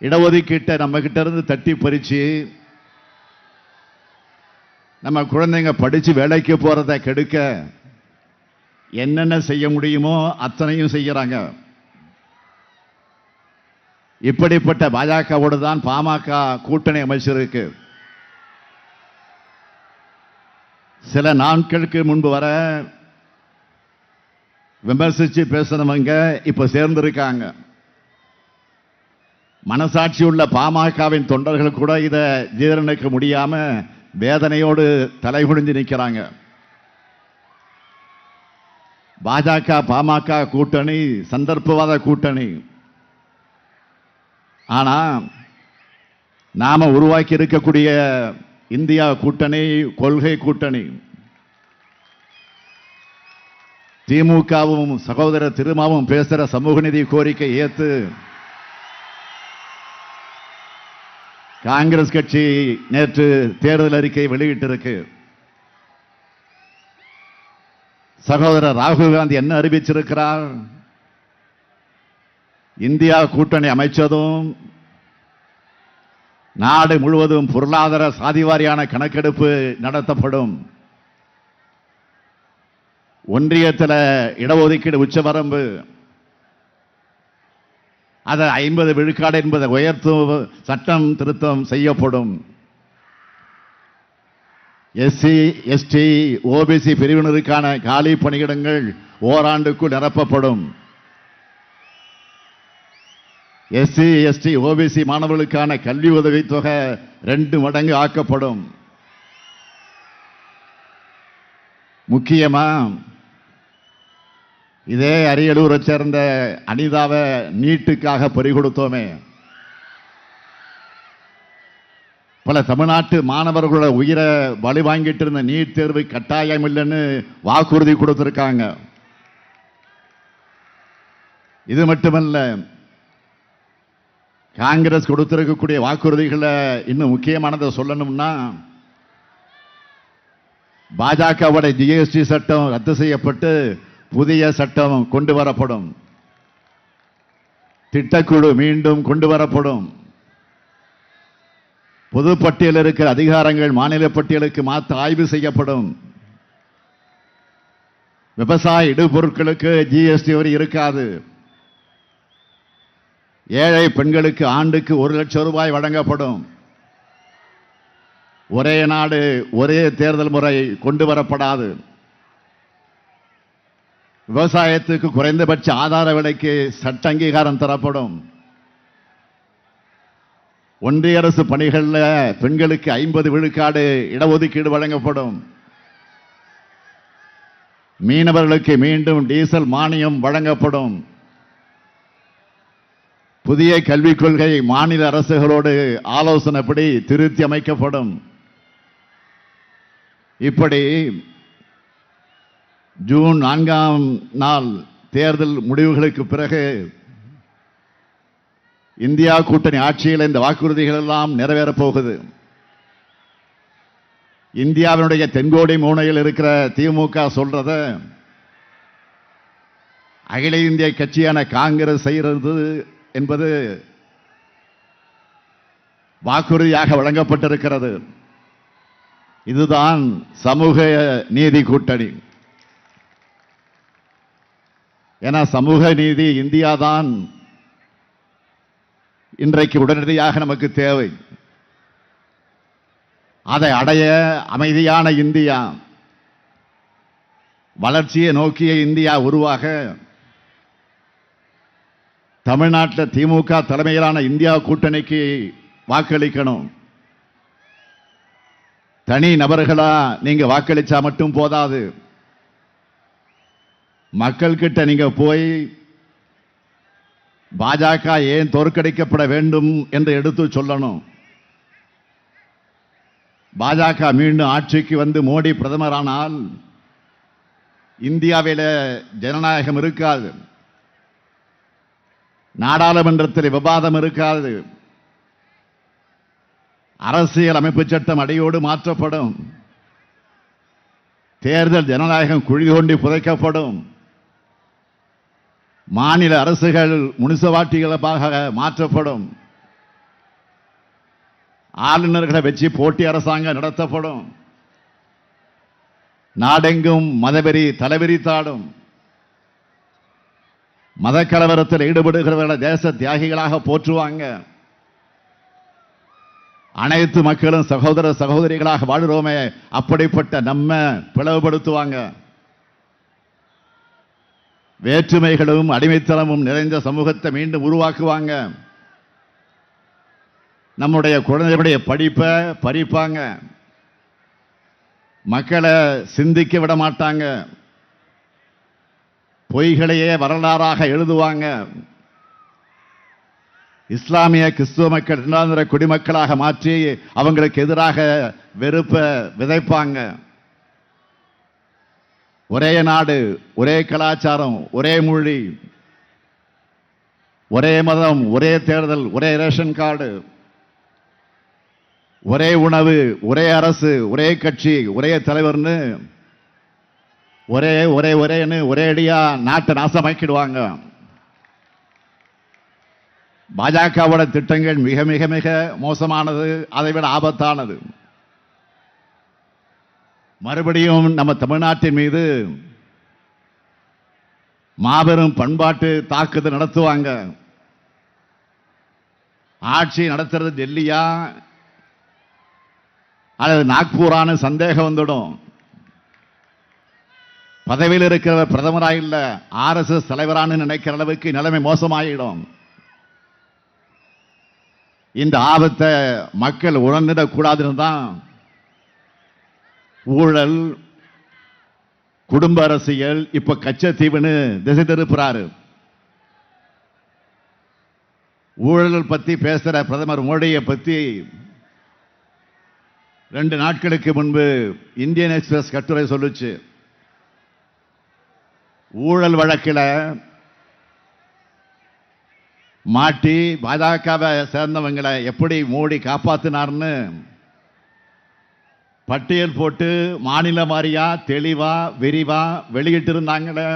இடஒதுக்கீட்டை நம்ம கிட்ட இருந்து தட்டி பறிச்சு நம்ம குழந்தைங்க படிச்சு வேலைக்கு போகிறத கெடுக்க என்னென்ன செய்ய முடியுமோ அத்தனையும் செய்யறாங்க. இப்படிப்பட்ட பாஜகவோடு தான் பாமக கூட்டணி அமைச்சிருக்கு. சில நாட்களுக்கு முன்பு வர விமர்சிச்சு பேசுனவங்க இப்ப சேர்ந்திருக்காங்க. மனசாட்சி உள்ள பாமகவின் தொண்டர்கள் கூட இதை ஜீரணிக்க முடியாம வேதனையோடு தலைகுடிஞ்சு நிற்கிறாங்க பாஜக பாமக கூட்டணி சந்தர்ப்பவாத கூட்டணி. ஆனா நாம உருவாக்கி இருக்கக்கூடிய இந்தியா கூட்டணி கொள்கை கூட்டணி. திமுகவும் சகோதரர் திருமாவும் பேசுகிற சமூக நிதி கோரிக்கை ஏற்று காங்கிரஸ் கட்சி நேற்று தேர்தல் அறிக்கை வெளியிட்டிருக்கு. சகோதரர் ராகுல் காந்தி என்ன அறிவிச்சிருக்கிறார்? இந்தியா கூட்டணி அமைச்சதும் நாடு முழுவதும் பொருளாதார சாதிவாரியான கணக்கெடுப்பு நடத்தப்படும். ஒன்றியத்தில் இடஒதுக்கீடு உச்சவரம்பு அதை ஐம்பது விழுக்காடு என்பதை உயர்த்தும் சட்டம் திருத்தம் செய்யப்படும். எஸ்சி எஸ்டி ஓபிசி பிரிவினருக்கான காலி பணியிடங்கள் ஓராண்டுக்குள் நிரப்பப்படும். எஸ்சி எஸ்டி ஓபிசி மாணவர்களுக்கான கல்வி உதவித் தொகை ரெண்டு மடங்கு ஆக்கப்படும். முக்கியமாக இதே அரியலூரை சேர்ந்த அனிதாவை நீட்டுக்காக பறிகொடுத்தோமே பல தமிழ்நாட்டு மாணவர்களோட உயிரை வழி வாங்கிட்டு இருந்த நீட் தேர்வு கட்டாயம் இல்லைன்னு வாக்குறுதி கொடுத்துருக்காங்க. இது மட்டுமல்ல காங்கிரஸ் கொடுத்திருக்கக்கூடிய வாக்குறுதிகளை இன்னும் முக்கியமானதை சொல்லணும்னா பாஜகவோட ஜிஎஸ்டி சட்டம் ரத்து செய்யப்பட்டு புதிய சட்டம் கொண்டு வரப்படும். திட்டக்குழு மீண்டும் கொண்டு வரப்படும். பொது இருக்கிற அதிகாரங்கள் மாநில பட்டியலுக்கு மாற்ற ஆய்வு செய்யப்படும். விவசாய இடுபொருட்களுக்கு ஜிஎஸ்டி வரி இருக்காது. ஏழை பெண்களுக்கு ஆண்டுக்கு ஒரு லட்சம் ரூபாய் வழங்கப்படும். ஒரே நாடு ஒரே தேர்தல் முறை கொண்டு வரப்படாது. விவசாயத்துக்கு குறைந்தபட்ச ஆதார விலைக்கு சட்ட அங்கீகாரம் தரப்படும். ஒன்றிய அரசு பணிகளில் பெண்களுக்கு ஐம்பது விழுக்காடு இடஒதுக்கீடு வழங்கப்படும். மீனவர்களுக்கு மீண்டும் டீசல் மானியம் வழங்கப்படும். புதிய கல்விக் கொள்கை மாநில அரசுகளோடு ஆலோசனைப்படி திருத்தி அமைக்கப்படும். இப்படி ஜூன் நான்காம் நாள் தேர்தல் முடிவுகளுக்கு பிறகு இந்தியா கூட்டணி ஆட்சியில் இந்த வாக்குறுதிகள் எல்லாம் நிறைவேறப் போகுது. இந்தியாவினுடைய தென்கோடி மூனையில் இருக்கிற திமுக சொல்றத அகில இந்திய கட்சியான காங்கிரஸ் செய்கிறது என்பது வாக்குறுதியாக வழங்கப்பட்டிருக்கிறது. இதுதான் சமூக நீதி கூட்டணி. ஏன்னா சமூக நீதி இந்தியா தான் இன்றைக்கு உடனடியாக நமக்கு தேவை. அதை அடைய அமைதியான இந்தியா வளர்ச்சியை நோக்கிய இந்தியா உருவாக தமிழ்நாட்டில் திமுக தலைமையிலான இந்தியா கூட்டணிக்கு வாக்களிக்கணும். தனி நபர்களா நீங்க வாக்களிச்சா மட்டும் போதாது. மக்கள் கிட்ட நீங்க போய் பாஜக ஏன் தோற்கடிக்கப்பட வேண்டும் என்று எடுத்து சொல்லணும். பாஜக மீண்டும் ஆட்சிக்கு வந்து மோடி பிரதமரானால் இந்தியாவில ஜனநாயகம் இருக்காது. நாடாளுமன்றத்தில் விவாதம் இருக்காது. அரசியல் அமைப்பு சட்டம் அடியோடு மாற்றப்படும். தேர்தல் ஜனநாயகம் குழி தோண்டி புதைக்கப்படும். மாநில அரசுகள் முனிசவாட்டிகளாக மாற்றப்படும். ஆளுநர்களை வச்சு போட்டி அரசாங்கம் நடத்தப்படும். நாடெங்கும் மதவெறி தலைவிரித்தாடும் மத கலவரத்தில் ஈடுபடுகிறவர்களை தேச தியாகிகளாக போற்றுவாங்க. அனைத்து மக்களும் சகோதர சகோதரிகளாக வாழ்கிறோமே அப்படிப்பட்ட நம்ம பிளவுபடுத்துவாங்க. வேற்றுமைகளும் அடிமைத்தனமும் நிறைந்த சமூகத்தை மீண்டும் உருவாக்குவாங்க. நம்முடைய குழந்தைகளுடைய படிப்பை பறிப்பாங்க. மக்களை சிந்திக்க விட மாட்டாங்க. பொய்களையே வரலாறாக எழுதுவாங்க. இஸ்லாமிய கிறிஸ்துவ மக்கள் இரண்டாந்திர குடிமக்களாக மாற்றி அவங்களுக்கு எதிராக வெறுப்பை விதைப்பாங்க. ஒரே நாடு ஒரே கலாச்சாரம் ஒரே மொழி ஒரே மதம் ஒரே தேர்தல் ஒரே ரேஷன் கார்டு ஒரே உணவு ஒரே அரசு ஒரே கட்சி ஒரே தலைவர்னு ஒரே ஒரே ஒரேன்னு ஒரே அடியா நாட்டை நாசமாக்கிடுவாங்க. பாஜகவோட திட்டங்கள் மிக மிக மிக மோசமானது அதை விட ஆபத்தானது. மறுபடியும் நம்ம தமிழ்நாட்டின் மீது மாபெரும் பண்பாட்டு தாக்குதல் நடத்துவாங்க. ஆட்சி நடத்துறது டெல்லியா? அல்லது நாக்பூரான சந்தேகம் வந்துடும். பதவியில் இருக்கிற பிரதமராக இல்லை ஆர்எஸ்எஸ் தலைவரான்னு நினைக்கிற அளவுக்கு நிலைமை மோசமாயிடும். இந்த ஆபத்தை மக்கள் உணர்ந்திடக்கூடாதுன்னு தான் ஊழல் குடும்ப அரசியல் இப்ப கச்சத்தீவுன்னு திசை திருப்புறாரு. ஊழல் பத்தி பேசுற பிரதமர் மோடியை பத்தி ரெண்டு நாட்களுக்கு முன்பு இந்தியன் எக்ஸ்பிரஸ் கட்டுரை சொல்லுச்சு. ஊழல் வழக்கில் மாட்டி பாஜகவை சேர்ந்தவங்களை எப்படி மோடி காப்பாத்தினார்னு பட்டியல் போட்டு மாநில மாதிரியா தெளிவா விரிவா வெளியிட்டு இருந்தாங்களே